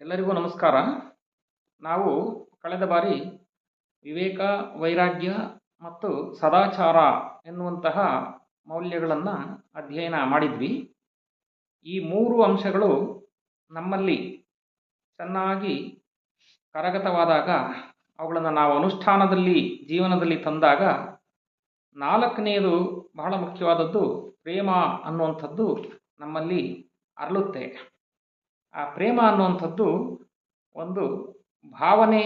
ಎಲ್ಲರಿಗೂ ನಮಸ್ಕಾರ. ನಾವು ಕಳೆದ ಬಾರಿ ವಿವೇಕ, ವೈರಾಗ್ಯ ಮತ್ತು ಸದಾಚಾರ ಎನ್ನುವಂತಹ ಮೌಲ್ಯಗಳನ್ನು ಅಧ್ಯಯನ ಮಾಡಿದ್ವಿ. ಈ ಮೂರು ಅಂಶಗಳು ನಮ್ಮಲ್ಲಿ ಚೆನ್ನಾಗಿ ಕರಗತವಾದಾಗ, ಅವುಗಳನ್ನು ನಾವು ಅನುಷ್ಠಾನದಲ್ಲಿ, ಜೀವನದಲ್ಲಿ ತಂದಾಗ ನಾಲ್ಕನೆಯದು ಬಹಳ ಮುಖ್ಯವಾದದ್ದು ಪ್ರೇಮ ಅನ್ನುವಂಥದ್ದು ನಮ್ಮಲ್ಲಿ ಅರಳುತ್ತೆ. ಆ ಪ್ರೇಮ ಅನ್ನುವಂಥದ್ದು ಒಂದು ಭಾವನೆ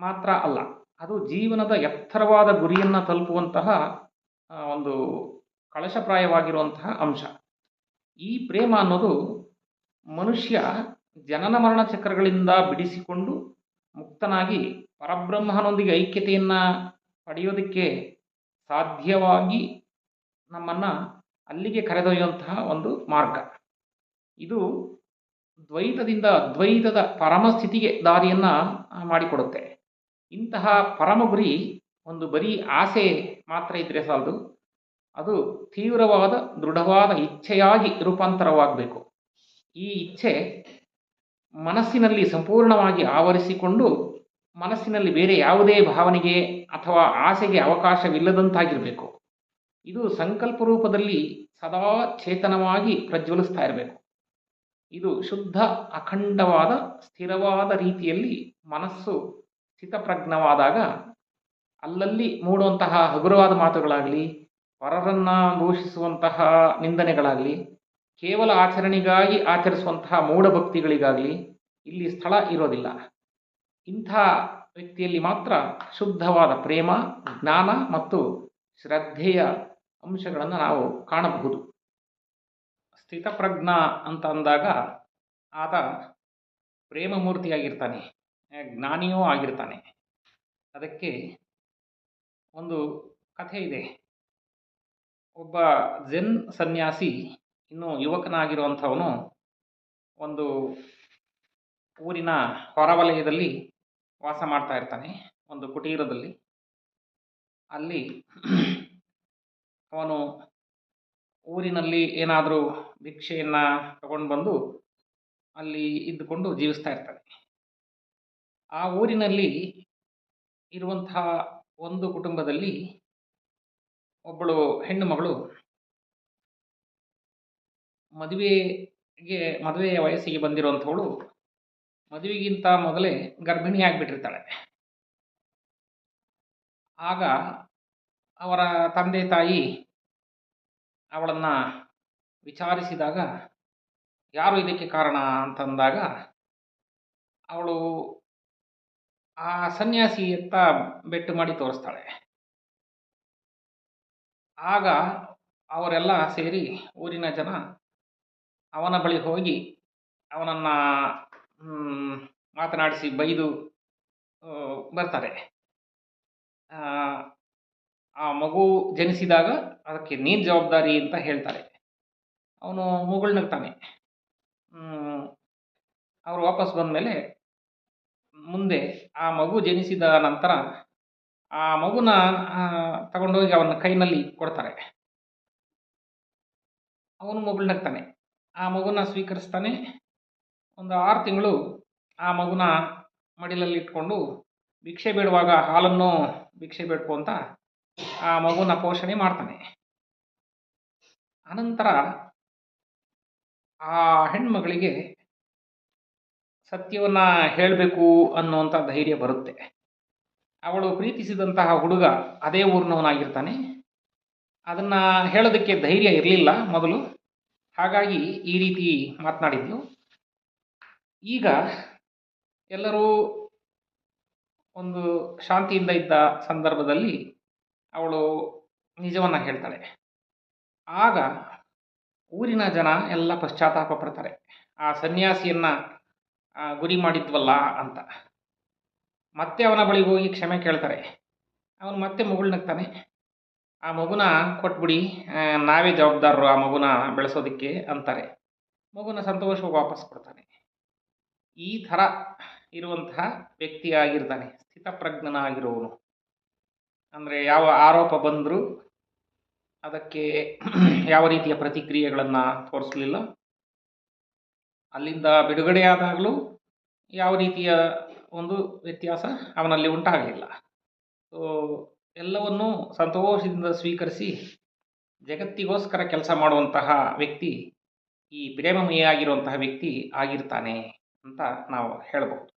ಮಾತ್ರ ಅಲ್ಲ. ಅದು ಜೀವನದ ಎತ್ತರವಾದ ಗುರಿಯನ್ನು ತಲುಪುವಂತಹ ಒಂದು ಕಳಶಪ್ರಾಯವಾಗಿರುವಂತಹ ಅಂಶ. ಈ ಪ್ರೇಮ ಅನ್ನೋದು ಮನುಷ್ಯ ಜನನ ಮರಣ ಚಕ್ರಗಳಿಂದ ಬಿಡಿಸಿಕೊಂಡು ಮುಕ್ತನಾಗಿ ಪರಬ್ರಹ್ಮನೊಂದಿಗೆ ಐಕ್ಯತೆಯನ್ನು ಪಡೆಯೋದಕ್ಕೆ ಸಾಧ್ಯವಾಗಿ ನಮ್ಮನ್ನು ಅಲ್ಲಿಗೆ ಕರೆದೊಯ್ಯುವಂತಹ ಒಂದು ಮಾರ್ಗ. ಇದು ದ್ವೈತದಿಂದ ಅದ್ವೈತದ ಪರಮಸ್ಥಿತಿಗೆ ದಾರಿಯನ್ನು ಮಾಡಿಕೊಡುತ್ತೆ. ಇಂತಹ ಪರಮ ಗುರಿ ಒಂದು ಬರೀ ಆಸೆ ಮಾತ್ರ ಇದ್ದರೆ ಸಾಲದು. ಅದು ತೀವ್ರವಾದ, ದೃಢವಾದ ಇಚ್ಛೆಯಾಗಿ ರೂಪಾಂತರವಾಗಬೇಕು. ಈ ಇಚ್ಛೆ ಮನಸ್ಸಿನಲ್ಲಿ ಸಂಪೂರ್ಣವಾಗಿ ಆವರಿಸಿಕೊಂಡು ಮನಸ್ಸಿನಲ್ಲಿ ಬೇರೆ ಯಾವುದೇ ಭಾವನೆಗೆ ಅಥವಾ ಆಸೆಗೆ ಅವಕಾಶವಿಲ್ಲದಂತಾಗಿರಬೇಕು. ಇದು ಸಂಕಲ್ಪ ರೂಪದಲ್ಲಿ ಸದಾ ಚೇತನವಾಗಿ ಪ್ರಜ್ವಲಿಸ್ತಾ ಇರಬೇಕು. ಇದು ಶುದ್ಧ, ಅಖಂಡವಾದ, ಸ್ಥಿರವಾದ ರೀತಿಯಲ್ಲಿ ಮನಸ್ಸು ಸ್ಥಿತಪ್ರಜ್ಞವಾದಾಗ ಅಲ್ಲಲ್ಲಿ ಮೂಡುವಂತಹ ಹಗುರವಾದ ಮಾತುಗಳಾಗಲಿ ಪರರನ್ನ ದೂಷಿಸುವಂತಹ ನಿಂದನೆಗಳಾಗಲಿ, ಕೇವಲ ಆಚರಣೆಗಾಗಿ ಆಚರಿಸುವಂತಹ ಮೂಢಭಕ್ತಿಗಳಿಗಾಗಲಿ ಇಲ್ಲಿ ಸ್ಥಳ ಇರೋದಿಲ್ಲ. ಇಂಥ ವ್ಯಕ್ತಿಯಲ್ಲಿ ಮಾತ್ರ ಶುದ್ಧವಾದ ಪ್ರೇಮ, ಜ್ಞಾನ ಮತ್ತು ಶ್ರದ್ಧೆಯ ಅಂಶಗಳನ್ನು ನಾವು ಕಾಣಬಹುದು. ಸ್ಥಿತಪ್ರಜ್ಞ ಅಂತ ಅಂದಾಗ ಆತ ಪ್ರೇಮಮೂರ್ತಿಯಾಗಿರ್ತಾನೆ ಜ್ಞಾನಿಯೂ ಆಗಿರ್ತಾನೆ. ಅದಕ್ಕೆ ಒಂದು ಕಥೆ ಇದೆ. ಒಬ್ಬ ಜೆನ್ ಸನ್ಯಾಸಿ, ಇನ್ನು ಯುವಕನಾಗಿರುವಂಥವನು ಒಂದು ಊರಿನ ಹೊರವಲಯದಲ್ಲಿ ವಾಸ ಮಾಡ್ತಾ ಇರ್ತಾನೆ, ಒಂದು ಕುಟೀರದಲ್ಲಿ. ಅಲ್ಲಿ ಅವನು ಊರಿನಲ್ಲಿ ಏನಾದರೂ ಭಿಕ್ಷೆಯನ್ನು ತಗೊಂಡು ಬಂದು ಅಲ್ಲಿ ಇದ್ದುಕೊಂಡು ಜೀವಿಸ್ತಾ ಇರ್ತಾನೆ ಆ ಊರಿನಲ್ಲಿ ಇರುವಂತಹ ಒಂದು ಕುಟುಂಬದಲ್ಲಿ ಒಬ್ಬಳು ಹೆಣ್ಣು ಮಗಳು ಮದುವೆಗೆ, ಮದುವೆಯ ವಯಸ್ಸಿಗೆ ಬಂದಿರುವಂಥವಳು ಮದುವೆಗಿಂತ ಮೊದಲೇ ಗರ್ಭಿಣಿ ಆಗಿಬಿಟ್ಟಿರ್ತಾಳೆ. ಆಗ ಅವರ ತಂದೆ ತಾಯಿ ಅವಳನ್ನು ವಿಚಾರಿಸಿದಾಗ, ಯಾರು ಇದಕ್ಕೆ ಕಾರಣ? ಅಂತಂದಾಗ ಅವಳು ಆ ಸನ್ಯಾಸಿಯತ್ತ ಬೆಟ್ಟು ಮಾಡಿ ತೋರಿಸ್ತಾಳೆ. ಆಗ ಅವರೆಲ್ಲ ಸೇರಿ ಊರಿನ ಜನ ಅವನ ಬಳಿ ಹೋಗಿ ಅವನನ್ನು ಮಾತನಾಡಿಸಿ ಬೈದು ಬರ್ತಾರೆ. ಆ, ಮಗು ಜನಿಸಿದಾಗ ಅದಕ್ಕೆ ನೀನು ಜವಾಬ್ದಾರಿ ಅಂತ ಹೇಳ್ತಾರೆ. ಅವನು ಮುಗುಳ್ನಗ್ತಾನೆ ಅವರು ವಾಪಸ್ ಬಂದ ಮೇಲೆ ಮುಂದೆ ಆ ಮಗು ಜನಿಸಿದ ನಂತರ ಆ ಮಗುನ ತಗೊಂಡೋಗಿ ಅವನ ಕೈನಲ್ಲಿ ಕೊಡ್ತಾರೆ. ಅವನು ಮುಗುಳ್ನಗ್ತಾನೆ ಆ ಮಗುನ ಸ್ವೀಕರಿಸ್ತಾನೆ. ಒಂದು ಆರು ತಿಂಗಳು ಆ ಮಗುನ ಮಡಿಲಲ್ಲಿ ಇಟ್ಕೊಂಡು ಭಿಕ್ಷೆ ಬೇಡುವಾಗ ಹಾಲನ್ನು ಭಿಕ್ಷೆ ಬೇಡ್ಕೊಂತ ಆ ಮಗುನ ಪೋಷಣೆ ಮಾಡ್ತಾನೆ. ಅನಂತರ ಆ ಹೆಣ್ಮಗಳಿಗೆ ಸತ್ಯವನ್ನ ಹೇಳಬೇಕು ಅನ್ನುವಂಥ ಧೈರ್ಯ ಬರುತ್ತೆ. ಅವಳು ಪ್ರೀತಿಸಿದಂತಹ ಹುಡುಗ ಅದೇ ಊರಿನವನಾಗಿರ್ತಾನೆ. ಅದನ್ನ ಹೇಳೋದಕ್ಕೆ ಧೈರ್ಯ ಇರಲಿಲ್ಲ ಮೊದಲು. ಹಾಗಾಗಿ ಈ ರೀತಿ ಮಾತನಾಡಿದ್ಲು. ಈಗ ಎಲ್ಲರೂ ಒಂದು ಶಾಂತಿಯಿಂದ ಇದ್ದ ಸಂದರ್ಭದಲ್ಲಿ ಅವಳು ನಿಜವನ್ನ ಹೇಳ್ತಾಳೆ. ಆಗ ಊರಿನ ಜನ ಎಲ್ಲ ಪಶ್ಚಾತ್ತಾಪ ಪಡ್ತಾರೆ. ಆ ಸನ್ಯಾಸಿಯನ್ನ ಗುರಿ ಮಾಡಿದ್ವಲ್ಲ ಅಂತ. ಮತ್ತೆ ಅವನ ಬಳಿಗೆ ಹೋಗಿ ಕ್ಷಮೆ ಕೇಳ್ತಾರೆ. ಅವನು ಮತ್ತೆ ಮಗುಳ್ನಗ್ತಾನೆ ಆ ಮಗುನ ಕೊಟ್ಬಿಡಿ ನಾವೇ ಜವಾಬ್ದಾರರು ಆ ಮಗುನ ಬೆಳೆಸೋದಕ್ಕೆ ಅಂತಾರೆ. ಮಗುನ ಸಂತೋಷವಾಗಿ ವಾಪಸ್ ಕೊಡ್ತಾನೆ. ಈ ಥರ ಇರುವಂತಹ ವ್ಯಕ್ತಿಯಾಗಿರ್ತಾನೆ ಸ್ಥಿತಪ್ರಜ್ಞನಾಗಿರುವವನು ಅಂದರೆ ಯಾವ ಆರೋಪ ಬಂದರೂ ಅದಕ್ಕೆ ಯಾವ ರೀತಿಯ ಪ್ರತಿಕ್ರಿಯೆಗಳನ್ನು ತೋರಿಸಲಿಲ್ಲ. ಅಲ್ಲಿಂದ ಬಿಡುಗಡೆಯಾದಾಗಲೂ ಯಾವ ರೀತಿಯ ಒಂದು ವ್ಯತ್ಯಾಸ ಅವನಲ್ಲಿ ಉಂಟಾಗಲಿಲ್ಲ. ಸೊ ಎಲ್ಲವನ್ನೂ ಸಂತೋಷದಿಂದ ಸ್ವೀಕರಿಸಿ ಜಗತ್ತಿಗೋಸ್ಕರ ಕೆಲಸ ಮಾಡುವಂತಹ ವ್ಯಕ್ತಿ ಈ ಪ್ರೇಮಮಯ ಆಗಿರುವಂತಹ ವ್ಯಕ್ತಿ ಆಗಿರ್ತಾನೆ ಅಂತ ನಾವು ಹೇಳಬಹುದು.